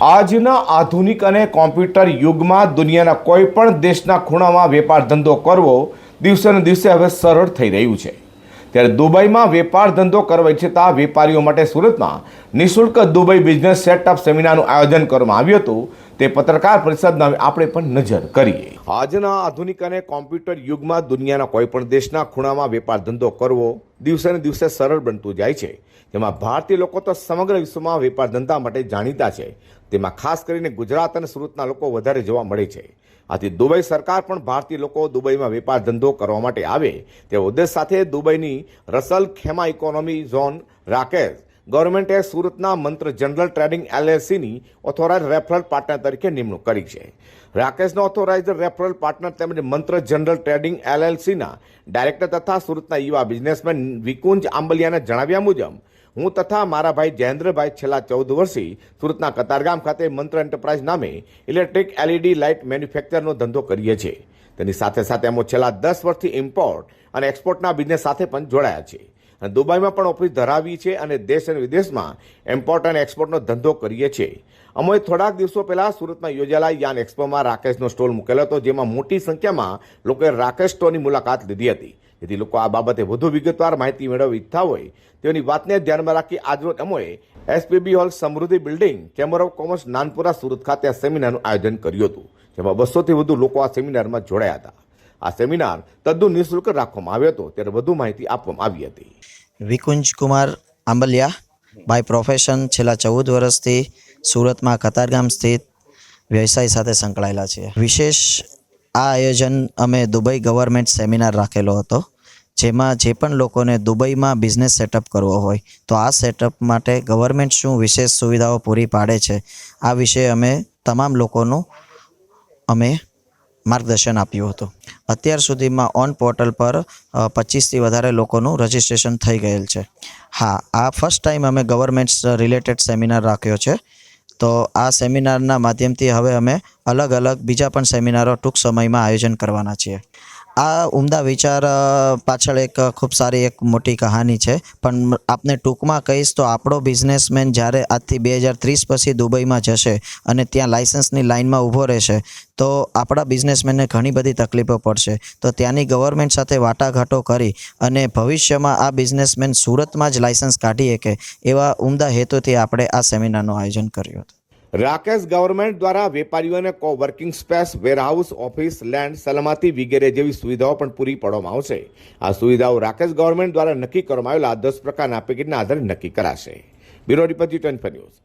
આજના આધુનિક અને કોમ્પ્યુટર યુગમાં દુનિયાના કોઈ પણ દેશના ખૂણામાં વેપાર ધંધો કરવો દિવસે ને દિવસે હવે સરળ થઈ રહ્યું છે. ત્યારે દુબઈમાં વેપાર ધંધો કરવા ઇચ્છતા વેપારીઓ માટે સુરતમાં નિઃશુલ્ક દુબઈ બિઝનેસ સેટઅપ સેમિનારનું આયોજન કરવામાં આવ્યું હતું. તે પત્રકાર પરિષદના આપણે પણ નજર કરીએ. આજના આધુનિક અને કોમ્પ્યુટર યુગમાં દુનિયાના કોઈ પણ દેશના ખૂણામાં વેપાર ધંધો કરવો દિવસે ને દિવસે સરળ બનતું જાય છે. જેમાં ભારતીય લોકો તો સમગ્ર વિશ્વમાં વેપાર ધંધા માટે જાણીતા છે. તેમાં ખાસ કરીને ગુજરાત અને સુરતના લોકો વધારે જોવા મળે છે. આથી દુબઈ સરકાર પણ ભારતીય લોકો દુબઈમાં વેપાર ધંધો કરવા માટે આવે. તે ઉદ્દેશ સાથે દુબઈની Ras al Khaimah economy zone RAKEZ ગવર્મેન્ટે સુરતના મંત્ર જનરલ ટ્રેડિંગ એલએલસીની ઓથોરાઇઝ રેફરલ પાર્ટનર તરીકે નિમણૂક કરી છે. રાકેશનો ઓથોરાઇઝ રેફરલ પાર્ટનર તેમજ મંત્ર જનરલ ટ્રેડિંગ એલએલસીના ડાયરેક્ટર તથા સુરતના યુવા બિઝનેસમેન વિકુંજ આંબલિયાના જણાવ્યા મુજબ, હું તથા મારા ભાઈ જયેન્દ્રભાઈ છેલ્લા ચૌદ વર્ષથી સુરતના કતારગામ ખાતે મંત્ર એન્ટરપ્રાઇઝ નામે ઇલેક્ટ્રિક એલઈડી લાઇટ મેન્યુફેક્ચરનો ધંધો કરીએ છીએ. તેની સાથે સાથે અમે છેલ્લા દસ વર્ષથી ઇમ્પોર્ટ અને એક્સપોર્ટના બિઝનેસ સાથે પણ જોડાયા છે અને દુબઈમાં પણ ઓફિસ ધરાવી છે અને દેશ અને વિદેશમાં ઇમ્પોર્ટ અને એક્સપોર્ટનો ધંધો કરીએ છીએ. અમે થોડાક દિવસો પહેલાં સુરતમાં યોજાયેલા યાન એક્સપોમાં રાકેશનો સ્ટોલ મૂકેલો હતો, જેમાં મોટી સંખ્યામાં લોકોએ રાકેશ સ્ટોરની મુલાકાત લીધી હતી. જેથી લોકો આ બાબતે વધુ વિગતવાર માહિતી મેળવવા ઈચ્છતા હોય તેની વાતને ધ્યાનમાં રાખી આજરોજ અમોએ SPB hall Samruddhi building chamber of commerce Nanpura Surat ખાતે આ સેમિનારનું આયોજન કર્યું હતું, જેમાં બસોથી વધુ લોકો આ સેમિનારમાં જોડાયા હતા. આ સેમિનાર તદ્દન નિઃશુલ્ક રાખવામાં આવ્યો હતો. ત્યારે વધુ માહિતી આપવામાં આવી હતી. વિકુંજ કુમાર આંબલિયા બાય પ્રોફેશન છેલ્લા ચૌદ વર્ષથી સુરતમાં કતારગામ સ્થિત વ્યવસાય સાથે સંકળાયેલા છીએ વિશેષ આ આયોજન અમે દુબઈ ગવર્મેન્ટ સેમિનાર રાખેલો હતો, જેમાં જે પણ લોકોને દુબઈમાં બિઝનેસ સેટઅપ કરવો હોય, તો આ સેટઅપ માટે ગવર્મેન્ટ શું વિશેષ સુવિધાઓ પૂરી પાડે છે, આ વિશે અમે તમામ લોકોનું અમે માર્ગદર્શન આપ્યું હતું. અત્યાર સુધીમાં ઓન પોર્ટલ પર પચીસથી વધારે લોકોનું રજિસ્ટ્રેશન થઈ ગયેલ છે. હા, આ ફર્સ્ટ ટાઈમ અમે ગવર્મેન્ટ રિલેટેડ સેમિનાર રાખ્યો છે. તો આ સેમિનારના માધ્યમથી હવે અમે અલગ અલગ બીજા પણ સેમિનારો ટૂંક સમયમાં આયોજન કરવાના છીએ. આ ઉમદા વિચાર પાછળ એક ખૂબ સારી એક મોટી કહાની છે. પણ આપને ટૂંકમાં કહીશ તો આપણો બિઝનેસમેન જ્યારે આજથી બે હજાર ત્રીસ પછી દુબઈમાં જશે અને ત્યાં લાઇસન્સની લાઇનમાં ઊભો રહેશે, તો આપણા બિઝનેસમેનને ઘણી બધી તકલીફો પડશે. તો ત્યાંની ગવર્મેન્ટ સાથે વાટાઘાટો કરી અને ભવિષ્યમાં આ બિઝનેસમેન સુરતમાં જ લાઇસન્સ કાઢી શકે એવા ઉમદા હેતુથી આપણે આ સેમિનારનું આયોજન કર્યું હતું. રાકેશ ગવર્મેન્ટ દ્વારા વેપારીઓને co working space, warehouse, office, land, સલામતી વગેરે જેવી સુવિધાઓ પણ પૂરી પાડવામાં આવશે. આ સુવિધાઓ રાકેશ ગવર્મેન્ટ દ્વારા નક્કી કરવામાં આવેલા દસ પ્રકારના પેકેજના આધારે નક્કી કરાશે. Bureau report news.